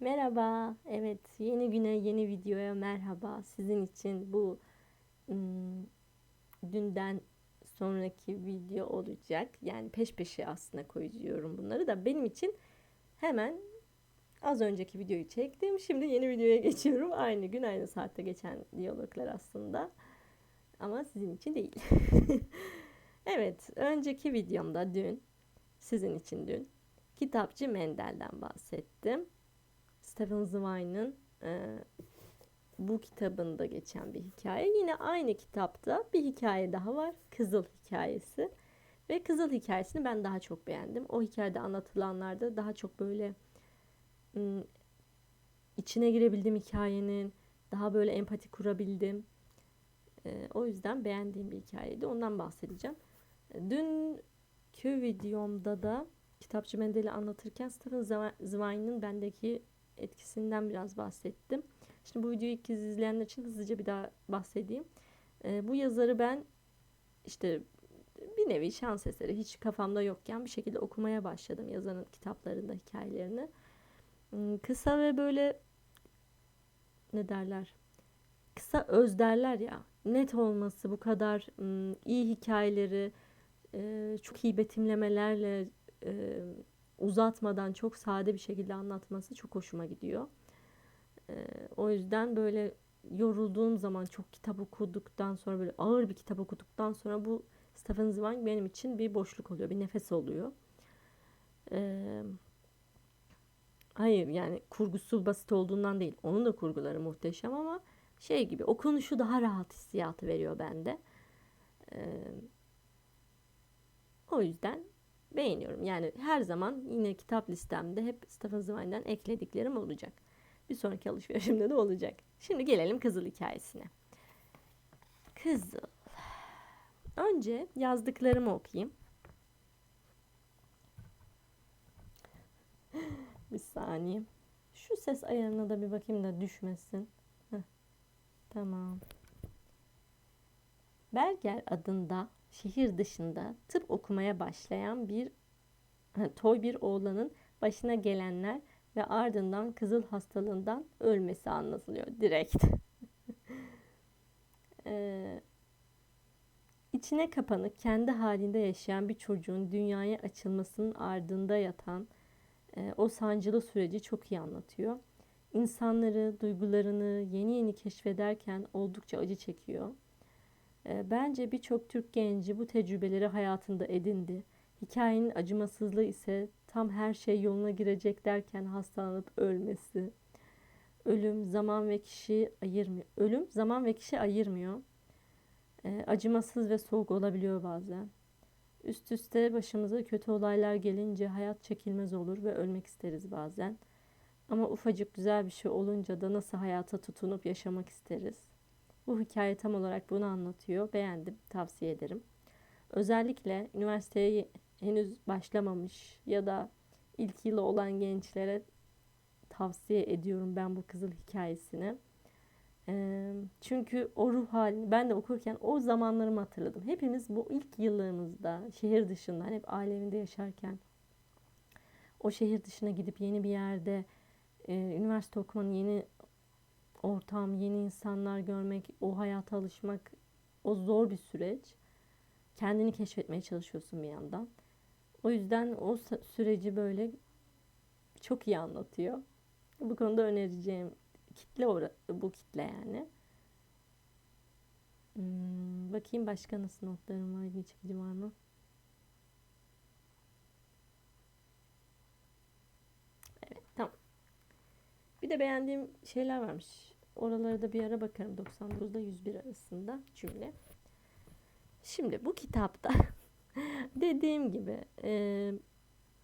Merhaba. Evet, yeni güne, yeni videoya merhaba. Sizin için bu dünden sonraki video olacak. Yani peş peşe aslında koyuyorum bunları da benim için hemen az önceki videoyu çektim. Şimdi yeni videoya geçiyorum. Aynı gün, aynı saatte geçen diyaloglar aslında. Ama sizin için değil. Evet, önceki videomda dün, sizin için dün, kitapçı Mendel'den bahsettim. Stephen Zweign'ın e, bu kitabında geçen bir hikaye. Yine aynı kitapta bir hikaye daha var. Kızıl hikayesi. Ve Kızıl hikayesini ben daha çok beğendim. O hikayede anlatılanlarda daha çok böyle içine girebildim hikayenin. Daha böyle empati kurabildim. E, o yüzden beğendiğim bir hikayeydi. Ondan bahsedeceğim. Dünkü videomda da kitapçı Mendel'i anlatırken Stephen Zweign'ın bendeki etkisinden biraz bahsettim. Şimdi bu videoyu ilk kez izleyenler için hızlıca bir daha bahsedeyim. Ee, bu yazarı ben işte bir nevi şans eseri hiç kafamda yokken bir şekilde okumaya başladım yazarın kitaplarında hikayelerini. Hmm, kısa ve böyle ne derler? Kısa öz derler ya. Net olması bu kadar hmm, iyi hikayeleri e, çok iyi betimlemelerle e, uzatmadan çok sade bir şekilde anlatması çok hoşuma gidiyor. Ee, o yüzden böyle yorulduğum zaman çok kitap okuduktan sonra böyle ağır bir kitap okuduktan sonra bu Stephen Zweig benim için bir boşluk oluyor, bir nefes oluyor. Ee, hayır yani kurgusu basit olduğundan değil. Onun da kurguları muhteşem ama şey gibi okunuşu daha rahat hissiyatı veriyor bende. Ee, o yüzden beğeniyorum. Yani her zaman yine kitap listemde hep Stephen Zweign'den eklediklerim olacak. Bir sonraki alışverişimde de olacak. Şimdi gelelim Kızıl hikayesine. Kızıl. Önce yazdıklarımı okuyayım. bir saniye. Şu ses ayarına da bir bakayım da düşmesin. Heh. Tamam. Berger adında şehir dışında tıp okumaya başlayan bir toy bir oğlanın başına gelenler ve ardından kızıl hastalığından ölmesi anlatılıyor direkt. ee, içine kapanık kendi halinde yaşayan bir çocuğun dünyaya açılmasının ardında yatan e, o sancılı süreci çok iyi anlatıyor. İnsanları, duygularını yeni yeni keşfederken oldukça acı çekiyor. E, bence birçok Türk genci bu tecrübeleri hayatında edindi. Hikayenin acımasızlığı ise tam her şey yoluna girecek derken hastalanıp ölmesi. Ölüm zaman ve kişi ayırmıyor. Ölüm zaman ve kişi ayırmıyor. E, acımasız ve soğuk olabiliyor bazen. Üst üste başımıza kötü olaylar gelince hayat çekilmez olur ve ölmek isteriz bazen. Ama ufacık güzel bir şey olunca da nasıl hayata tutunup yaşamak isteriz. Bu hikaye tam olarak bunu anlatıyor. Beğendim, tavsiye ederim. Özellikle üniversiteye henüz başlamamış ya da ilk yılı olan gençlere tavsiye ediyorum ben bu kızıl hikayesini. çünkü o ruh halini ben de okurken o zamanlarımı hatırladım. Hepimiz bu ilk yıllarımızda şehir dışında hep aile evinde yaşarken o şehir dışına gidip yeni bir yerde üniversite okumanın yeni ortam, yeni insanlar görmek, o hayata alışmak o zor bir süreç. Kendini keşfetmeye çalışıyorsun bir yandan. O yüzden o süreci böyle çok iyi anlatıyor. Bu konuda önereceğim kitle bu kitle yani. Hmm, bakayım başka nasıl notlarım var, ilgi çekici var mı? Evet, tamam. Bir de beğendiğim şeyler varmış. Oralara da bir ara bakarım. 99'da 101 arasında cümle. Şimdi bu kitapta dediğim gibi e,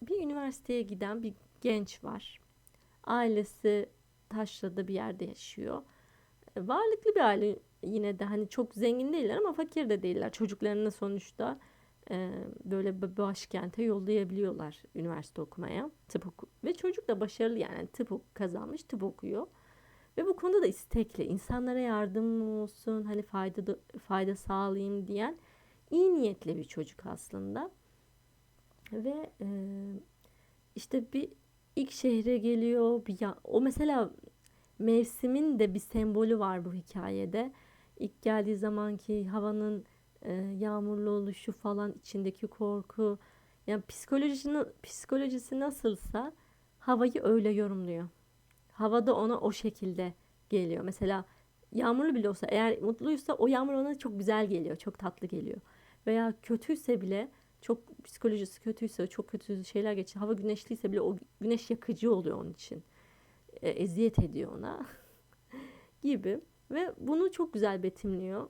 bir üniversiteye giden bir genç var. Ailesi taşrada bir yerde yaşıyor. E, varlıklı bir aile yine de hani çok zengin değiller ama fakir de değiller. Çocuklarını sonuçta e, böyle başkente yollayabiliyorlar üniversite okumaya. Tıp oku ve çocuk da başarılı yani tıp kazanmış, tıp okuyor. Ve bu konuda da istekli. insanlara yardım olsun, hani fayda fayda sağlayayım diyen iyi niyetli bir çocuk aslında. Ve e, işte bir ilk şehre geliyor. Bir ya, o mesela mevsimin de bir sembolü var bu hikayede. İlk geldiği zamanki havanın e, yağmurlu oluşu falan içindeki korku. Yani psikolojisi, psikolojisi nasılsa havayı öyle yorumluyor. Hava da ona o şekilde geliyor. Mesela yağmurlu bile olsa eğer mutluysa o yağmur ona çok güzel geliyor. Çok tatlı geliyor. Veya kötüyse bile çok psikolojisi kötüyse çok kötü şeyler geçiyor. Hava güneşliyse bile o güneş yakıcı oluyor onun için. E, eziyet ediyor ona gibi. Ve bunu çok güzel betimliyor.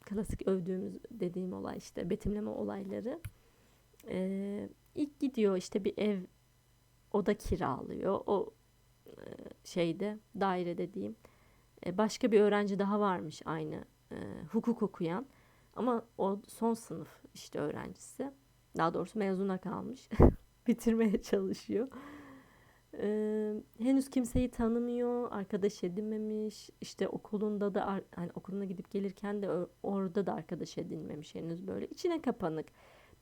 Klasik övdüğümüz dediğim olay işte betimleme olayları. Ee, ilk gidiyor işte bir ev oda kiralıyor. O e, şeyde daire diyeyim. E, başka bir öğrenci daha varmış aynı e, hukuk okuyan. Ama o son sınıf işte öğrencisi. Daha doğrusu mezuna kalmış. Bitirmeye çalışıyor. Henüz kimseyi tanımıyor, arkadaş edinmemiş. İşte okulunda da hani okuluna gidip gelirken de orada da arkadaş edinmemiş henüz böyle. içine kapanık.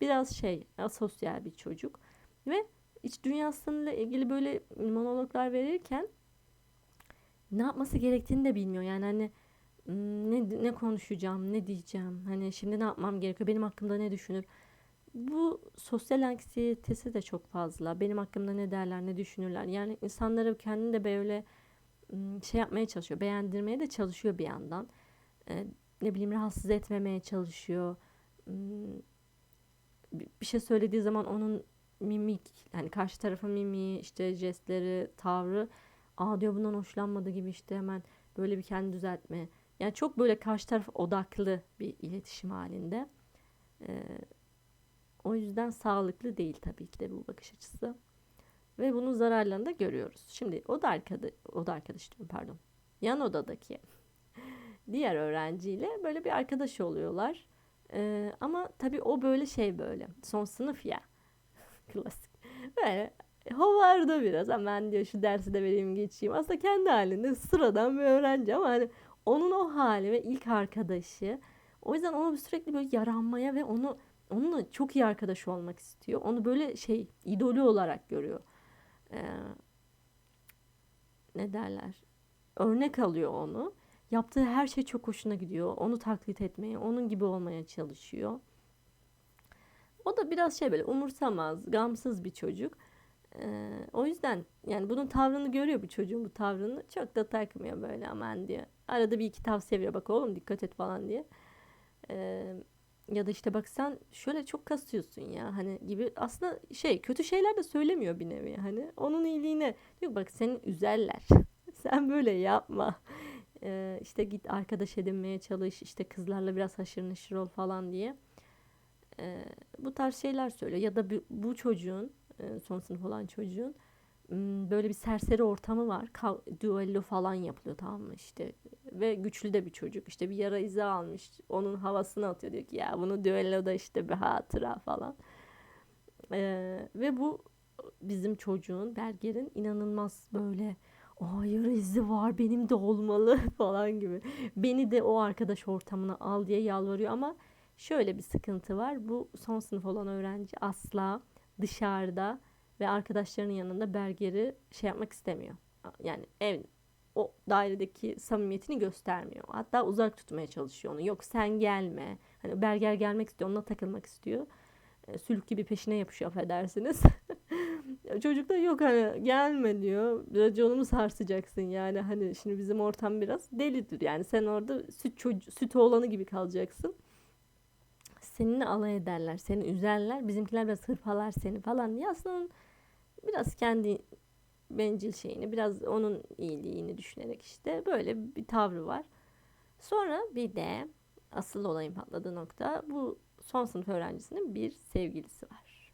Biraz şey, asosyal bir çocuk ve iç dünyasıyla ilgili böyle monologlar verirken ne yapması gerektiğini de bilmiyor. Yani hani ne ne konuşacağım, ne diyeceğim, hani şimdi ne yapmam gerekiyor, benim hakkımda ne düşünür. Bu sosyal anksiyetesi de çok fazla. Benim hakkımda ne derler, ne düşünürler. Yani insanları kendini de böyle şey yapmaya çalışıyor, beğendirmeye de çalışıyor bir yandan. Ne bileyim rahatsız etmemeye çalışıyor. Bir şey söylediği zaman onun mimik, yani karşı tarafın mimiği, işte jestleri, tavrı, aa diyor bundan hoşlanmadı gibi işte hemen böyle bir kendi düzeltme. Yani çok böyle karşı taraf odaklı bir iletişim halinde. Ee, o yüzden sağlıklı değil tabii ki de bu bakış açısı. Ve bunun zararlarını da görüyoruz. Şimdi o da arkadaş, o da arkadaş diyorum pardon. Yan odadaki diğer öğrenciyle böyle bir arkadaş oluyorlar. Ee, ama tabii o böyle şey böyle son sınıf ya. Klasik. Böyle hovarda biraz hemen diyor şu dersi de vereyim geçeyim. Aslında kendi halinde sıradan bir öğrenci ama hani onun o hali ve ilk arkadaşı. O yüzden onu sürekli böyle yaranmaya ve onu onunla çok iyi arkadaş olmak istiyor. Onu böyle şey idolü olarak görüyor. Ee, ne derler? Örnek alıyor onu. Yaptığı her şey çok hoşuna gidiyor. Onu taklit etmeye, onun gibi olmaya çalışıyor. O da biraz şey böyle umursamaz, gamsız bir çocuk. Ee, o yüzden yani bunun tavrını görüyor bu çocuğun bu tavrını. Çok da takmıyor böyle aman diyor. Arada bir iki tavsiye veriyor bak oğlum dikkat et falan diye. Ee, ya da işte bak sen şöyle çok kasıyorsun ya hani gibi aslında şey kötü şeyler de söylemiyor bir nevi hani onun iyiliğine diyor bak seni üzerler sen böyle yapma ee, işte git arkadaş edinmeye çalış işte kızlarla biraz haşır neşir ol falan diye ee, bu tarz şeyler söylüyor ya da bu, çocuğun e, son sınıf olan çocuğun böyle bir serseri ortamı var. Duello falan yapılıyor tamam mı işte. Ve güçlü de bir çocuk. işte bir yara izi almış. Onun havasını atıyor. Diyor ki ya bunu düelloda işte bir hatıra falan. Ee, ve bu bizim çocuğun Berger'in inanılmaz böyle Aa yara izi var benim de olmalı falan gibi. Beni de o arkadaş ortamına al diye yalvarıyor ama şöyle bir sıkıntı var. Bu son sınıf olan öğrenci asla dışarıda ve arkadaşlarının yanında Berger'i şey yapmak istemiyor. Yani ev o dairedeki samimiyetini göstermiyor. Hatta uzak tutmaya çalışıyor onu. Yok sen gelme. Hani Berger gelmek istiyor, onunla takılmak istiyor. E, sülük gibi peşine yapışıyor affedersiniz. Çocuk da yok hani gelme diyor. Canımı sarsacaksın yani hani şimdi bizim ortam biraz delidir yani sen orada süt çocuğu, süt oğlanı gibi kalacaksın. Seninle alay ederler, seni üzerler. Bizimkiler biraz hırpalar seni falan diye aslında biraz kendi bencil şeyini, biraz onun iyiliğini düşünerek işte böyle bir tavrı var. Sonra bir de asıl olayın patladığı nokta bu son sınıf öğrencisinin bir sevgilisi var.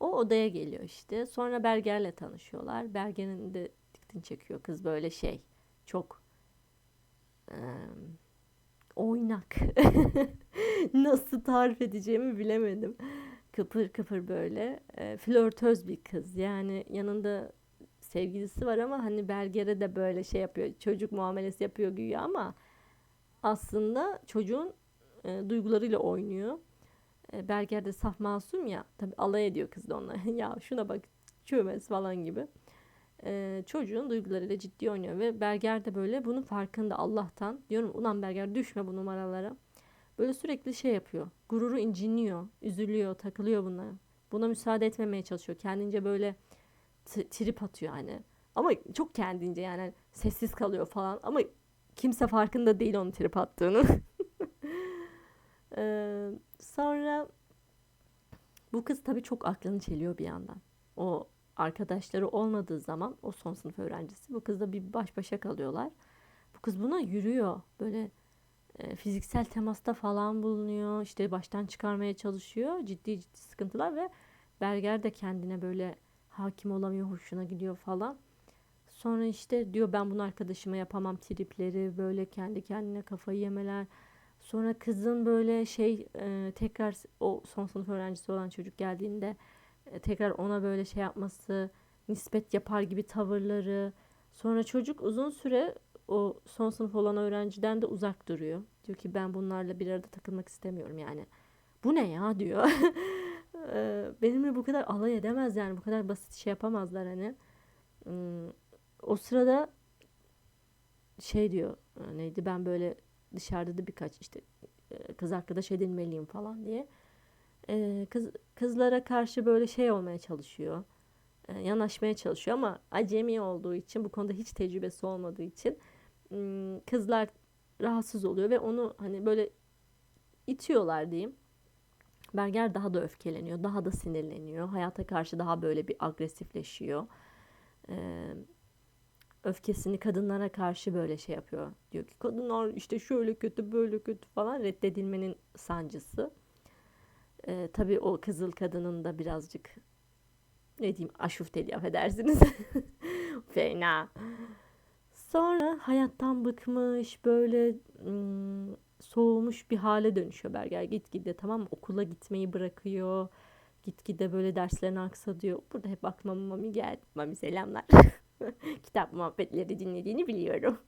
O odaya geliyor işte. Sonra Berger'le tanışıyorlar. Berger'in de dikkatini çekiyor kız böyle şey. Çok e, oynak. Nasıl tarif edeceğimi bilemedim kıpır kıpır böyle e, flörtöz bir kız. Yani yanında sevgilisi var ama hani Berger'e de böyle şey yapıyor. Çocuk muamelesi yapıyor güya ama aslında çocuğun e, duygularıyla oynuyor. E, Berger de saf masum ya. Tabi alay ediyor kız da onunla. ya şuna bak çömez falan gibi. Ee, çocuğun duygularıyla ciddi oynuyor ve Berger de böyle bunun farkında Allah'tan. Diyorum ulan Berger düşme bu numaralara. Böyle sürekli şey yapıyor. Gururu incinliyor, üzülüyor, takılıyor bunlara. Buna müsaade etmemeye çalışıyor. Kendince böyle trip atıyor hani. Ama çok kendince yani sessiz kalıyor falan. Ama kimse farkında değil onun trip attığını. Ee, sonra bu kız tabii çok aklını çeliyor bir yandan. O arkadaşları olmadığı zaman o son sınıf öğrencisi bu kızla bir baş başa kalıyorlar. Bu kız buna yürüyor. Böyle e, fiziksel temasta falan bulunuyor. İşte baştan çıkarmaya çalışıyor. Ciddi ciddi sıkıntılar ve Berger de kendine böyle hakim olamıyor, hoşuna gidiyor falan. Sonra işte diyor ben bunu arkadaşıma yapamam tripleri böyle kendi kendine kafayı yemeler. Sonra kızın böyle şey e, tekrar o son sınıf öğrencisi olan çocuk geldiğinde tekrar ona böyle şey yapması, nispet yapar gibi tavırları. Sonra çocuk uzun süre o son sınıf olan öğrenciden de uzak duruyor. Diyor ki ben bunlarla bir arada takılmak istemiyorum yani. Bu ne ya diyor. E, Benimle bu kadar alay edemez yani bu kadar basit şey yapamazlar hani. Hmm, O sırada şey diyor e, neydi ben böyle dışarıda da birkaç işte e, kız arkadaş edinmeliyim falan diye. Kız kızlara karşı böyle şey olmaya çalışıyor. Yanaşmaya çalışıyor ama acemi olduğu için bu konuda hiç tecrübesi olmadığı için kızlar rahatsız oluyor ve onu hani böyle itiyorlar diyeyim. Berger daha da öfkeleniyor, daha da sinirleniyor. Hayata karşı daha böyle bir agresifleşiyor. Ee, öfkesini kadınlara karşı böyle şey yapıyor. Diyor ki kadınlar işte şöyle kötü böyle kötü falan reddedilmenin sancısı. Ee, tabii o kızıl kadının da birazcık ne diyeyim aşufteli affedersiniz. Fena. Sonra hayattan bıkmış böyle ım, soğumuş bir hale dönüşüyor Berger gitgide tamam? Okula gitmeyi bırakıyor. Gitgide böyle derslerini aksatıyor. Burada hep aklıma Mami geldi. Mami selamlar. Kitap muhabbetleri dinlediğini biliyorum.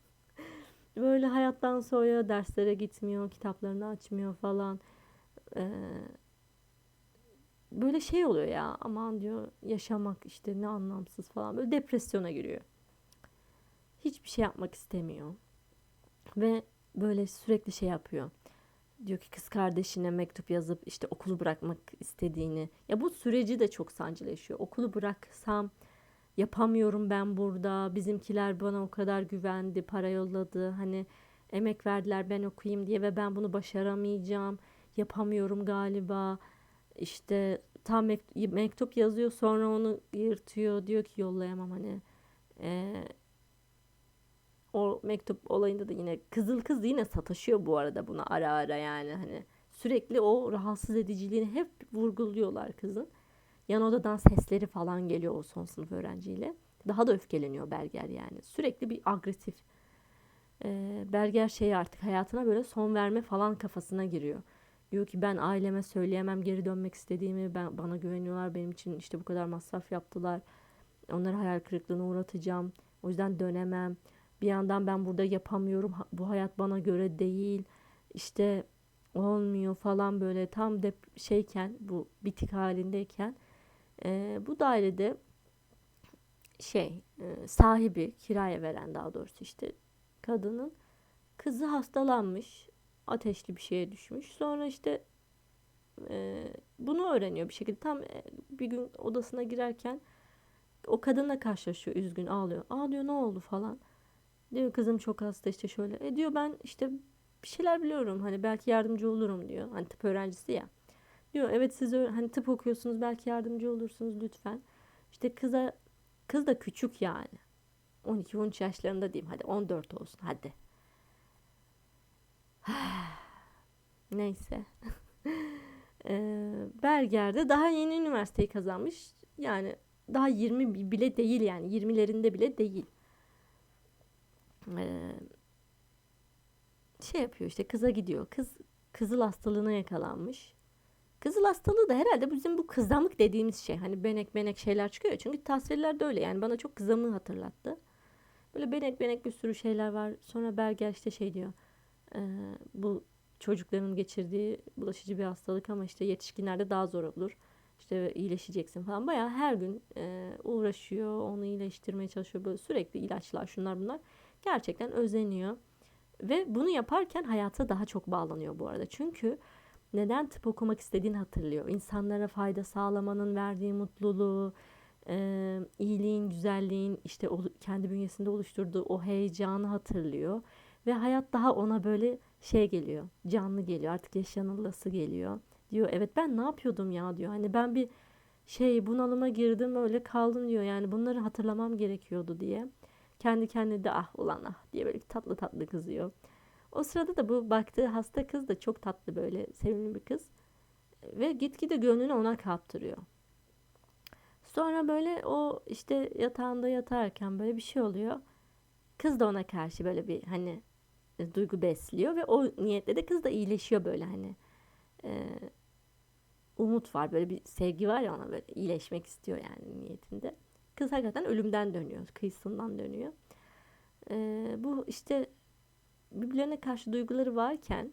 Böyle hayattan soğuyor, derslere gitmiyor, kitaplarını açmıyor falan. Ee, böyle şey oluyor ya aman diyor yaşamak işte ne anlamsız falan. Böyle depresyona giriyor. Hiçbir şey yapmak istemiyor. Ve böyle sürekli şey yapıyor. Diyor ki kız kardeşine mektup yazıp işte okulu bırakmak istediğini. Ya bu süreci de çok sancılı yaşıyor. Okulu bıraksam yapamıyorum ben burada. Bizimkiler bana o kadar güvendi, para yolladı. Hani emek verdiler ben okuyayım diye ve ben bunu başaramayacağım. Yapamıyorum galiba. İşte tam mek- mektup yazıyor sonra onu yırtıyor. Diyor ki yollayamam hani. Ee, o mektup olayında da yine kızıl kız yine sataşıyor bu arada buna ara ara yani hani sürekli o rahatsız ediciliğini hep vurguluyorlar kızın. Yan odadan sesleri falan geliyor o son sınıf öğrenciyle. Daha da öfkeleniyor Berger yani. Sürekli bir agresif. Ee, Berger şey artık hayatına böyle son verme falan kafasına giriyor. Diyor ki ben aileme söyleyemem geri dönmek istediğimi. Ben bana güveniyorlar benim için işte bu kadar masraf yaptılar. Onları hayal kırıklığına uğratacağım. O yüzden dönemem. Bir yandan ben burada yapamıyorum. Bu hayat bana göre değil. İşte olmuyor falan böyle tam dep şeyken bu bitik halindeyken e, bu dairede şey e, sahibi kiraya veren daha doğrusu işte kadının kızı hastalanmış ateşli bir şeye düşmüş. Sonra işte e, bunu öğreniyor bir şekilde. Tam e, bir gün odasına girerken o kadınla karşılaşıyor üzgün ağlıyor. Aa diyor ne oldu? falan. Diyor kızım çok hasta işte şöyle. E diyor ben işte bir şeyler biliyorum. Hani belki yardımcı olurum diyor. Hani tıp öğrencisi ya. Diyor evet siz hani tıp okuyorsunuz belki yardımcı olursunuz lütfen. İşte kıza kız da küçük yani. 12-13 yaşlarında diyeyim. Hadi 14 olsun hadi neyse Ee, Berger'de daha yeni üniversiteyi kazanmış yani daha 20 bi- bile değil yani 20'lerinde bile değil Ee, şey yapıyor işte kıza gidiyor kız kızıl hastalığına yakalanmış Kızıl hastalığı da herhalde bizim bu kızamık dediğimiz şey. Hani benek benek şeyler çıkıyor. Çünkü tasvirler de öyle yani bana çok kızamığı hatırlattı. Böyle benek benek bir sürü şeyler var. Sonra Berger işte şey diyor. "Ee, bu çocukların geçirdiği bulaşıcı bir hastalık ama işte yetişkinlerde daha zor olur. işte iyileşeceksin falan. Bayağı her gün e, uğraşıyor, onu iyileştirmeye çalışıyor. Böyle sürekli ilaçlar, şunlar bunlar. Gerçekten özeniyor. Ve bunu yaparken hayata daha çok bağlanıyor bu arada. Çünkü neden tıp okumak istediğini hatırlıyor. İnsanlara fayda sağlamanın verdiği mutluluğu, e, iyiliğin, güzelliğin işte kendi bünyesinde oluşturduğu o heyecanı hatırlıyor. Ve hayat daha ona böyle şey geliyor, canlı geliyor, artık yaşanılası geliyor. Diyor evet ben ne yapıyordum ya diyor. Hani ben bir şey bunalıma girdim öyle kaldım diyor. Yani bunları hatırlamam gerekiyordu diye. Kendi kendine de ah ulan ah diye böyle tatlı tatlı kızıyor. O sırada da bu baktığı hasta kız da çok tatlı böyle sevimli bir kız. Ve gitgide gönlünü ona kaptırıyor. Sonra böyle o işte yatağında yatarken böyle bir şey oluyor. Kız da ona karşı böyle bir hani duygu besliyor ve o niyetle de kız da iyileşiyor böyle hani. E, umut var böyle bir sevgi var ya ona böyle iyileşmek istiyor yani niyetinde. Kız hakikaten ölümden dönüyor, kıyısından dönüyor. E, bu işte birbirlerine karşı duyguları varken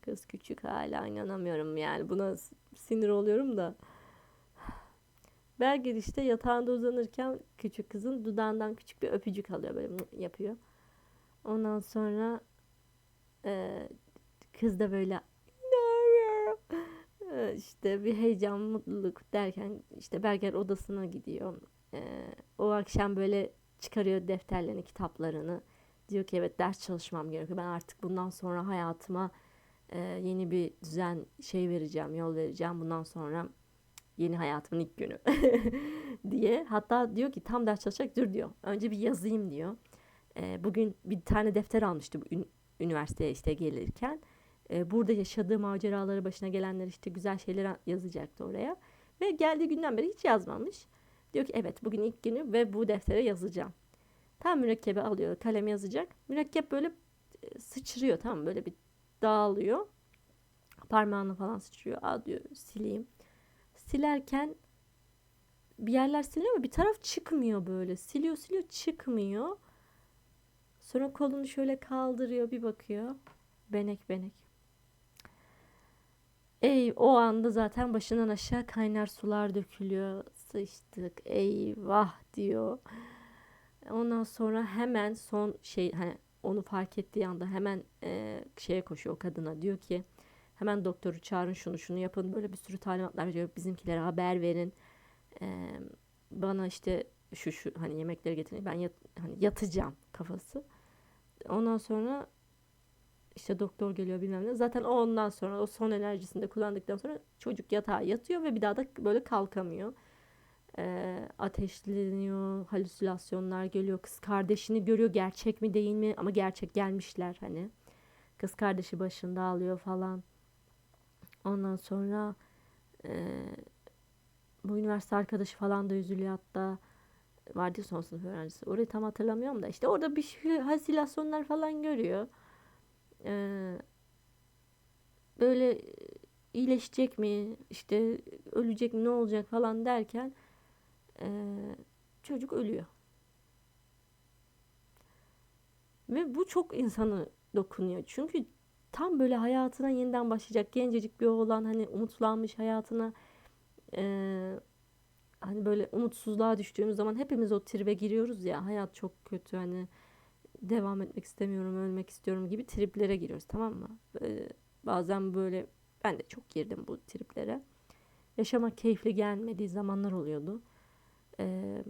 kız küçük hala inanamıyorum yani buna sinir oluyorum da. Belgin işte yatağında uzanırken küçük kızın dudağından küçük bir öpücük alıyor böyle yapıyor. Ondan sonra e, kız da böyle işte bir heyecan, mutluluk derken işte Berger odasına gidiyor. E, o akşam böyle çıkarıyor defterlerini, kitaplarını. Diyor ki evet ders çalışmam gerekiyor. Ben artık bundan sonra hayatıma e, yeni bir düzen şey vereceğim, yol vereceğim. Bundan sonra yeni hayatımın ilk günü diye. Hatta diyor ki tam ders çalışacak dur diyor. Önce bir yazayım diyor. E, bugün bir tane defter almıştı bu üniversiteye işte gelirken. E, burada yaşadığı maceraları başına gelenler işte güzel şeyler yazacaktı oraya. Ve geldiği günden beri hiç yazmamış. Diyor ki evet bugün ilk günü ve bu deftere yazacağım. Tam mürekkebi alıyor kalem yazacak. Mürekkep böyle e, sıçrıyor tamam böyle bir dağılıyor. Parmağını falan sıçrıyor. Aa diyor sileyim. Silerken bir yerler siliniyor ama bir taraf çıkmıyor böyle. Siliyor siliyor çıkmıyor. Sonra kolunu şöyle kaldırıyor bir bakıyor. Benek benek. Ey o anda zaten başından aşağı kaynar sular dökülüyor. Sıçtık eyvah diyor. Ondan sonra hemen son şey hani onu fark ettiği anda hemen e, şeye koşuyor o kadına diyor ki hemen doktoru çağırın şunu şunu yapın böyle bir sürü talimatlar veriyor bizimkilere haber verin e, bana işte şu şu hani yemekleri getirin ben yat, hani yatacağım kafası ondan sonra işte doktor geliyor bilmem ne zaten ondan sonra o son enerjisini de kullandıktan sonra çocuk yatağa yatıyor ve bir daha da böyle kalkamıyor e, ateşleniyor, halüsinasyonlar geliyor. Kız kardeşini görüyor gerçek mi değil mi ama gerçek gelmişler hani. Kız kardeşi başında alıyor falan. Ondan sonra e, bu üniversite arkadaşı falan da üzülüyor hatta. Vardı son sınıf öğrencisi. Orayı tam hatırlamıyorum da işte orada bir şey, halüsinasyonlar falan görüyor. Ee, böyle iyileşecek mi işte ölecek mi ne olacak falan derken e, çocuk ölüyor. Ve bu çok insanı dokunuyor. Çünkü tam böyle hayatına yeniden başlayacak gencecik bir oğlan hani umutlanmış hayatına e, hani böyle umutsuzluğa düştüğümüz zaman hepimiz o tribe giriyoruz ya hayat çok kötü hani devam etmek istemiyorum ölmek istiyorum gibi triplere giriyoruz tamam mı? E, bazen böyle ben de çok girdim bu triplere. Yaşamak keyifli gelmediği zamanlar oluyordu. Ee,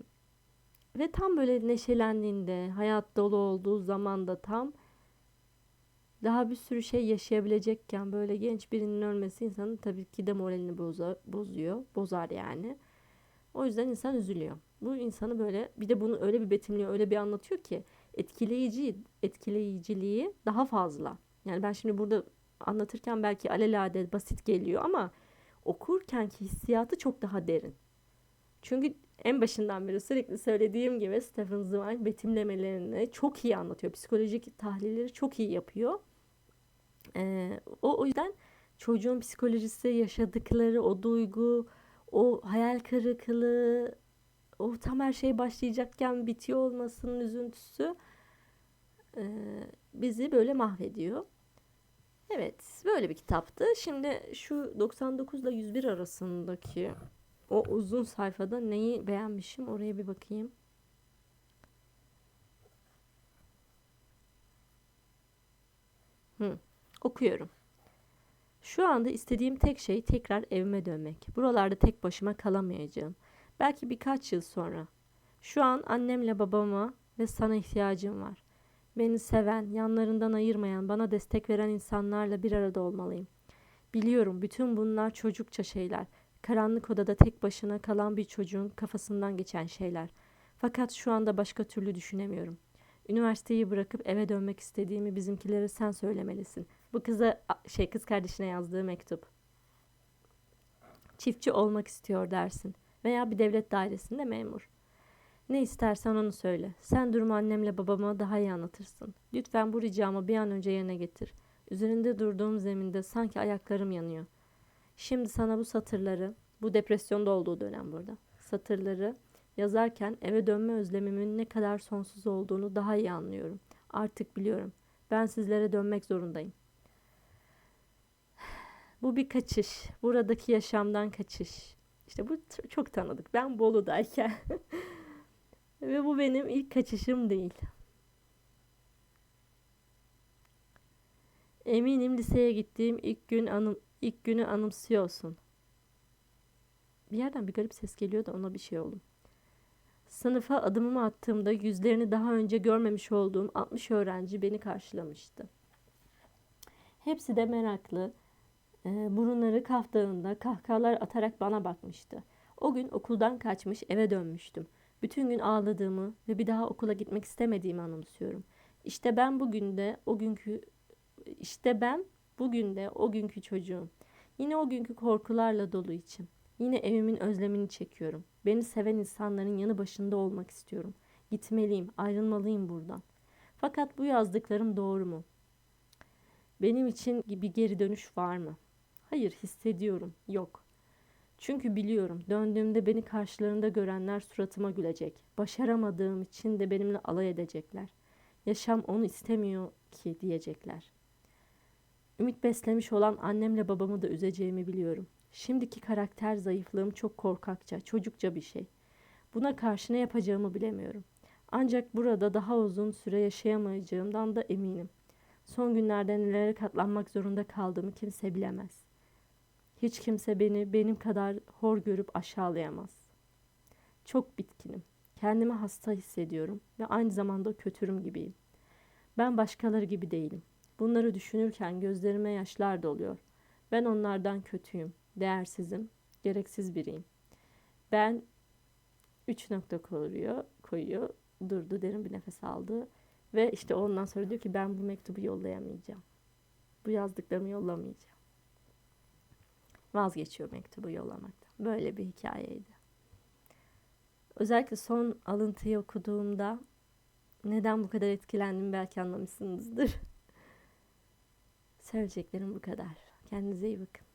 ve tam böyle neşelendiğinde, hayat dolu olduğu zamanda tam daha bir sürü şey yaşayabilecekken böyle genç birinin ölmesi insanın tabii ki de moralini boza, bozuyor. Bozar yani. O yüzden insan üzülüyor. Bu insanı böyle bir de bunu öyle bir betimliyor, öyle bir anlatıyor ki etkileyici etkileyiciliği daha fazla. Yani ben şimdi burada anlatırken belki alelade basit geliyor ama okurken ki hissiyatı çok daha derin. Çünkü en başından beri sürekli söylediğim gibi Stephen Zweig betimlemelerini çok iyi anlatıyor. Psikolojik tahlilleri çok iyi yapıyor. Ee, o, o yüzden çocuğun psikolojisi, yaşadıkları o duygu, o hayal kırıklığı, o tam her şey başlayacakken bitiyor olmasının üzüntüsü e, bizi böyle mahvediyor. Evet, böyle bir kitaptı. Şimdi şu 99 ile 101 arasındaki o uzun sayfada neyi beğenmişim oraya bir bakayım. Hı, okuyorum. Şu anda istediğim tek şey tekrar evime dönmek. Buralarda tek başıma kalamayacağım. Belki birkaç yıl sonra. Şu an annemle babama ve sana ihtiyacım var. Beni seven, yanlarından ayırmayan, bana destek veren insanlarla bir arada olmalıyım. Biliyorum bütün bunlar çocukça şeyler. Karanlık odada tek başına kalan bir çocuğun kafasından geçen şeyler. Fakat şu anda başka türlü düşünemiyorum. Üniversiteyi bırakıp eve dönmek istediğimi bizimkilere sen söylemelisin. Bu kıza şey kız kardeşine yazdığı mektup. Çiftçi olmak istiyor dersin veya bir devlet dairesinde memur. Ne istersen onu söyle. Sen durumu annemle babama daha iyi anlatırsın. Lütfen bu ricamı bir an önce yerine getir. Üzerinde durduğum zeminde sanki ayaklarım yanıyor. Şimdi sana bu satırları, bu depresyonda olduğu dönem burada. Satırları yazarken eve dönme özlemimin ne kadar sonsuz olduğunu daha iyi anlıyorum. Artık biliyorum. Ben sizlere dönmek zorundayım. Bu bir kaçış. Buradaki yaşamdan kaçış. İşte bu çok tanıdık. Ben Bolu'dayken ve bu benim ilk kaçışım değil. Eminim liseye gittiğim ilk gün anım ilk günü anımsıyorsun. Bir yerden bir garip ses geliyor da ona bir şey oldu. Sınıfa adımımı attığımda yüzlerini daha önce görmemiş olduğum 60 öğrenci beni karşılamıştı. Hepsi de meraklı, burunları kaftağında kahkahalar atarak bana bakmıştı. O gün okuldan kaçmış eve dönmüştüm. Bütün gün ağladığımı ve bir daha okula gitmek istemediğimi anımsıyorum. İşte ben bugün de o günkü işte ben bugün de o günkü çocuğum. Yine o günkü korkularla dolu içim. Yine evimin özlemini çekiyorum. Beni seven insanların yanı başında olmak istiyorum. Gitmeliyim, ayrılmalıyım buradan. Fakat bu yazdıklarım doğru mu? Benim için bir geri dönüş var mı? Hayır, hissediyorum. Yok. Çünkü biliyorum döndüğümde beni karşılarında görenler suratıma gülecek. Başaramadığım için de benimle alay edecekler. Yaşam onu istemiyor ki diyecekler. Ümit beslemiş olan annemle babamı da üzeceğimi biliyorum. Şimdiki karakter zayıflığım çok korkakça, çocukça bir şey. Buna karşı ne yapacağımı bilemiyorum. Ancak burada daha uzun süre yaşayamayacağımdan da eminim. Son günlerde nelere katlanmak zorunda kaldığımı kimse bilemez. Hiç kimse beni benim kadar hor görüp aşağılayamaz. Çok bitkinim. Kendimi hasta hissediyorum ve aynı zamanda kötürüm gibiyim. Ben başkaları gibi değilim. Bunları düşünürken gözlerime yaşlar doluyor. Ben onlardan kötüyüm, değersizim, gereksiz biriyim. Ben üç nokta koyuyor, koyuyor, durdu, derin bir nefes aldı ve işte ondan sonra diyor ki ben bu mektubu yollayamayacağım. Bu yazdıklarımı yollamayacağım. Vazgeçiyor mektubu yollamaktan. Böyle bir hikayeydi. Özellikle son alıntıyı okuduğumda neden bu kadar etkilendim belki anlamışsınızdır. Söyleyeceklerim bu kadar. Kendinize iyi bakın.